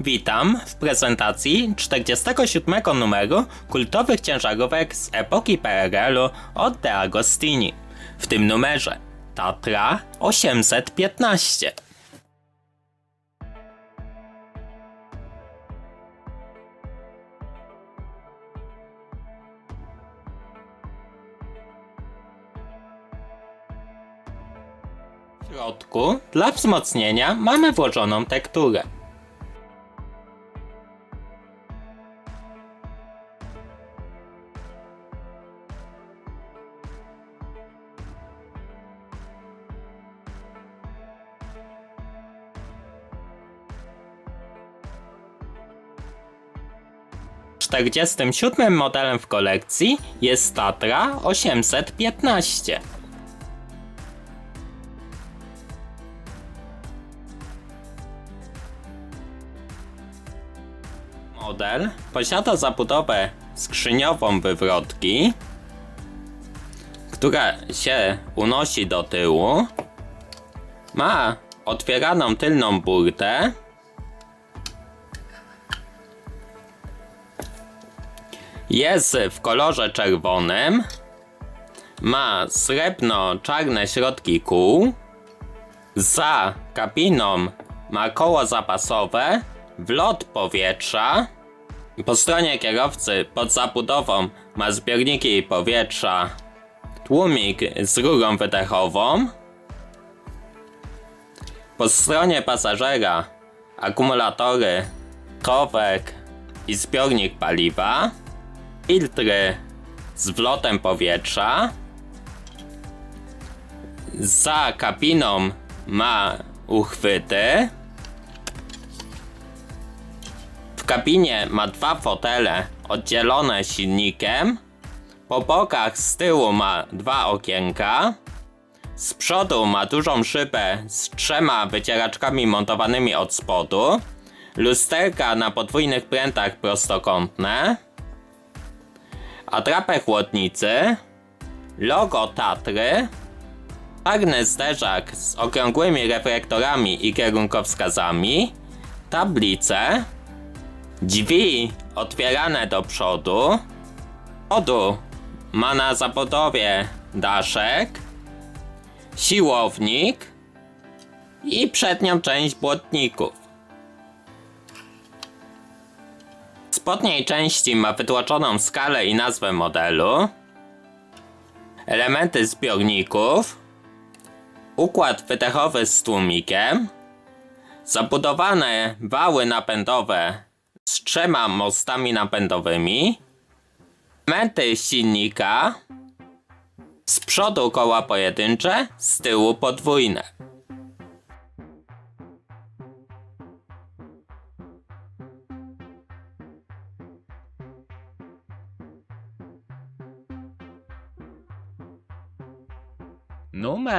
Witam w prezentacji 47 numeru kultowych ciężarówek z epoki PRL-u od De Agostini. W tym numerze Tatra 815. W środku dla wzmocnienia mamy włożoną tekturę. Czterdziestym siódmym modelem w kolekcji jest Tatra 815. Model posiada zabudowę skrzyniową wywrotki, która się unosi do tyłu. Ma otwieraną tylną burtę. Jest w kolorze czerwonym. Ma srebrno-czarne środki kół. Za kabiną ma koło zapasowe, wlot powietrza. Po stronie kierowcy pod zabudową ma zbiorniki powietrza, tłumik z rurą wydechową. Po stronie pasażera akumulatory, kowek i zbiornik paliwa, filtry z wlotem powietrza. Za kabiną ma uchwyty. W kabinie ma dwa fotele oddzielone silnikiem. Po bokach z tyłu ma dwa okienka. Z przodu ma dużą szybę z trzema wycieraczkami montowanymi od spodu. Lusterka na podwójnych prętach prostokątne. Atrapę chłodnicy. Logo Tatry. Czarny zderzak z okrągłymi reflektorami i kierunkowskazami. Tablice. Drzwi otwierane do przodu. Przodu ma na zabudowie daszek, siłownik i przednią część błotników. Spodniej części ma wytłoczoną skalę i nazwę modelu, elementy zbiorników, układ wydechowy z tłumikiem, zabudowane wały napędowe z trzema mostami napędowymi, elementy silnika, z przodu koła pojedyncze, z tyłu podwójne.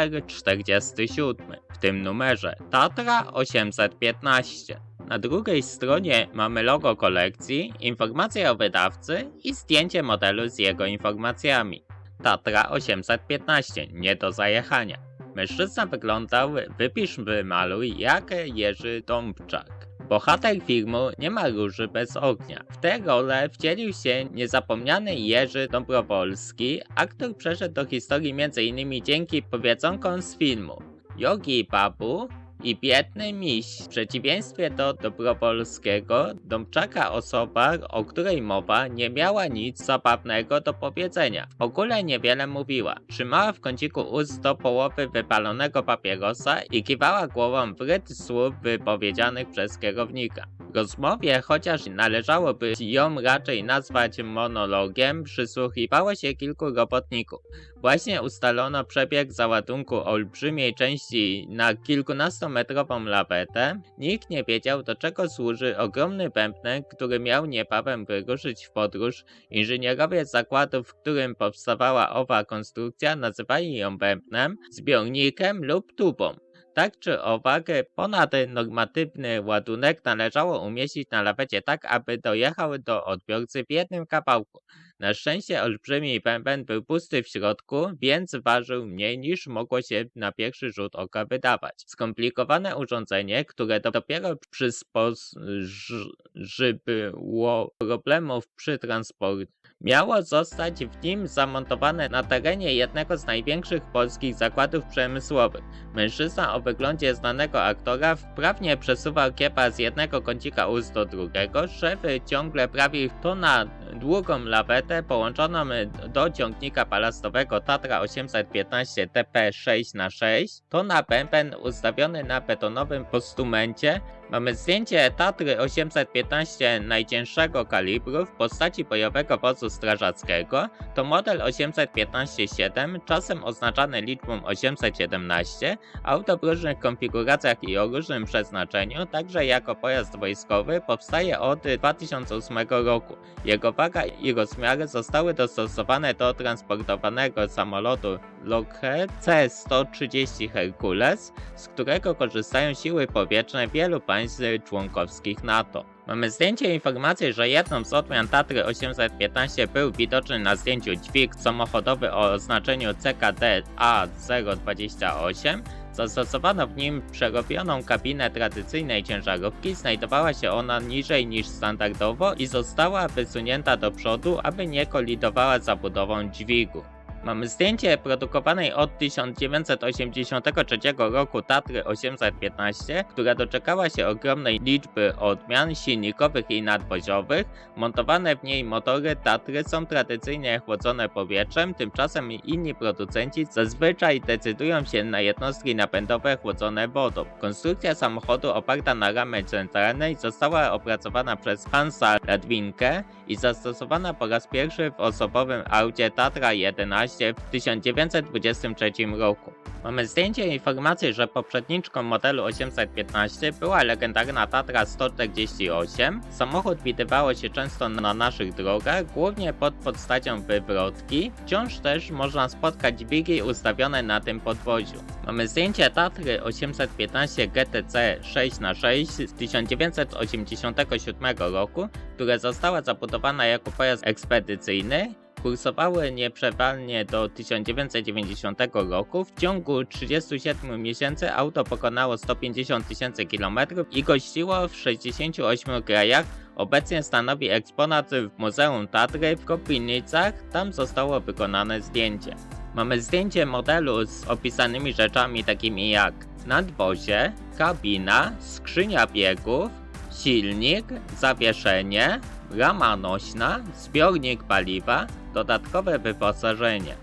Numer 47. W tym numerze Tatra 815. Na drugiej stronie mamy logo kolekcji, informacje o wydawcy i zdjęcie modelu z jego informacjami. Tatra 815, nie do zajechania. Mężczyzna wyglądał, wypisz wymaluj, jak Jerzy Dąbczak. Bohater filmu nie ma róży bez ognia. W tę rolę wcielił się niezapomniany Jerzy Dobrowolski, aktor przeszedł do historii m.in. dzięki powiedzonkom z filmu Yogi Babu i Biedny Miś. W przeciwieństwie do Dobrowolskiego, Dąbczaka osoba, o której mowa, nie miała nic zabawnego do powiedzenia. W ogóle niewiele mówiła. Trzymała w kąciku ust do połowy wypalonego papierosa i kiwała głową w rytm słów wypowiedzianych przez kierownika. Rozmowie, chociaż należałoby ją raczej nazwać monologiem, przysłuchiwało się kilku robotników. Właśnie ustalono przebieg załadunku olbrzymiej części na kilkunastometrową lawetę. Nikt nie wiedział, do czego służy ogromny bębnek, który miał niebawem wyruszyć w podróż. Inżynierowie zakładu, w którym powstawała owa konstrukcja, nazywali ją bębnem, zbiornikiem lub tubą. Tak czy owak, ponadnormatywny ładunek należało umieścić na lawecie tak, aby dojechał do odbiorcy w jednym kawałku. Na szczęście olbrzymi bęben był pusty w środku, więc ważył mniej niż mogło się na pierwszy rzut oka wydawać. Skomplikowane urządzenie, które do- dopiero przyspożybyło problemów przy transporcie, miało zostać w nim zamontowane na terenie jednego z największych polskich zakładów przemysłowych. Mężczyzna o wyglądzie znanego aktora wprawnie przesuwał kiepa z jednego kącika ust do drugiego, żeby ciągle prawił to na długą lawetę połączoną do ciągnika balastowego Tatra 815 TP6x6, to na bęben ustawiony na betonowym postumencie. Mamy zdjęcie Tatry 815 najcięższego kalibru w postaci bojowego wozu strażackiego. To model 815-7, czasem oznaczany liczbą 817, auto w różnych konfiguracjach i o różnym przeznaczeniu, także jako pojazd wojskowy, powstaje od 2008 roku. Jego waga i rozmiary zostały dostosowane do transportowanego samolotu Lockheed C-130 Hercules, z którego korzystają siły powietrzne wielu państw członkowskich NATO. Mamy zdjęcie informacji, że jedną z odmian Tatry 815 był widoczny na zdjęciu dźwig samochodowy o oznaczeniu CKD A028. Zastosowano w nim przerobioną kabinę tradycyjnej ciężarówki, znajdowała się ona niżej niż standardowo i została wysunięta do przodu, aby nie kolidowała z zabudową dźwigu. Mamy zdjęcie produkowanej od 1983 roku Tatry 815, która doczekała się ogromnej liczby odmian silnikowych i nadwoziowych. Montowane w niej motory Tatry są tradycyjnie chłodzone powietrzem, tymczasem inni producenci zazwyczaj decydują się na jednostki napędowe chłodzone wodą. Konstrukcja samochodu oparta na ramie centralnej została opracowana przez Hansa Radwinkę i zastosowana po raz pierwszy w osobowym aucie Tatra 11 w 1923 roku. Mamy zdjęcie informacji, że poprzedniczką modelu 815 była legendarna Tatra 148. Samochód widywało się często na naszych drogach, głównie pod postacią wywrotki. Wciąż też można spotkać dźwigi ustawione na tym podwoziu. Mamy zdjęcie Tatry 815 GTC 6x6 z 1987 roku, która została zabudowana jako pojazd ekspedycyjny kursowały nieprzerwanie do 1990 roku. W ciągu 37 miesięcy auto pokonało 150 tysięcy kilometrów i gościło w 68 krajach. Obecnie stanowi eksponat w Muzeum Tatry w Kopilnicach. Tam zostało wykonane zdjęcie. Mamy zdjęcie modelu z opisanymi rzeczami takimi jak nadwozie, kabina, skrzynia biegów, silnik, zawieszenie, rama nośna, zbiornik paliwa, dodatkowe wyposażenie.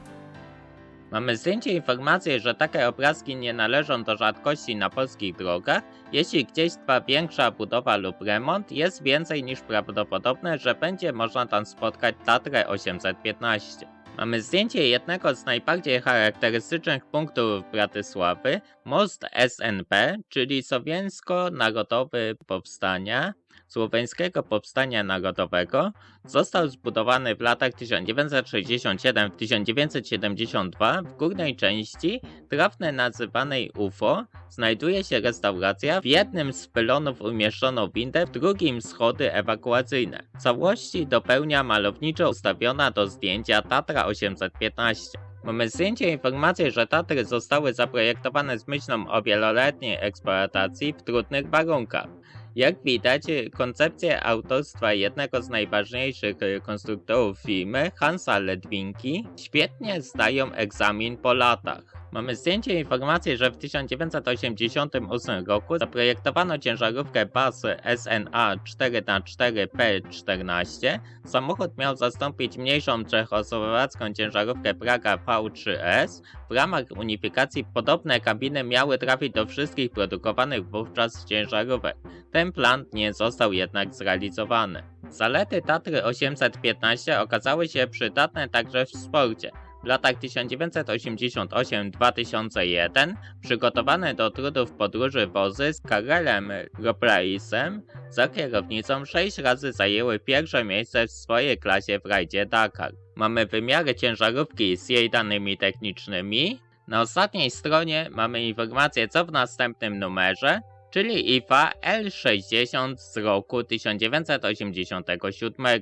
Mamy zdjęcie informacji, że takie obrazki nie należą do rzadkości na polskich drogach. Jeśli gdzieś trwa większa budowa lub remont, jest więcej niż prawdopodobne, że będzie można tam spotkać Tatrę 815. Mamy zdjęcie jednego z najbardziej charakterystycznych punktów Bratysławy, most SNP, czyli Słowiańsko-Narodowy Powstania, Słoweńskiego Powstania Narodowego, został zbudowany w latach 1967-1972 w górnej części, trafne nazywanej UFO, znajduje się restauracja, w jednym z pylonów umieszczono windę, w drugim schody ewakuacyjne. Całości dopełnia malowniczo ustawiona do zdjęcia Tatra 815. Mamy zdjęcie informacji, że Tatry zostały zaprojektowane z myślą o wieloletniej eksploatacji w trudnych warunkach. Jak widać, koncepcje autorstwa jednego z najważniejszych konstruktorów firmy, Hansa Ledwinki, świetnie zdają egzamin po latach. Mamy zdjęcie informacji, że w 1988 roku zaprojektowano ciężarówkę BAS SNA 4x4P14. Samochód miał zastąpić mniejszą czechosłowacką ciężarówkę Praga V3S. W ramach unifikacji podobne kabiny miały trafić do wszystkich produkowanych wówczas ciężarówek. Ten plan nie został jednak zrealizowany. Zalety Tatry 815 okazały się przydatne także w sporcie. W latach 1988-2001 przygotowane do trudów podróży wozy z Karelem Roplaisem za kierownicą 6 razy zajęły pierwsze miejsce w swojej klasie w rajdzie Dakar. Mamy wymiary ciężarówki z jej danymi technicznymi. Na ostatniej stronie mamy informację co w następnym numerze, czyli IFA L60 z roku 1987.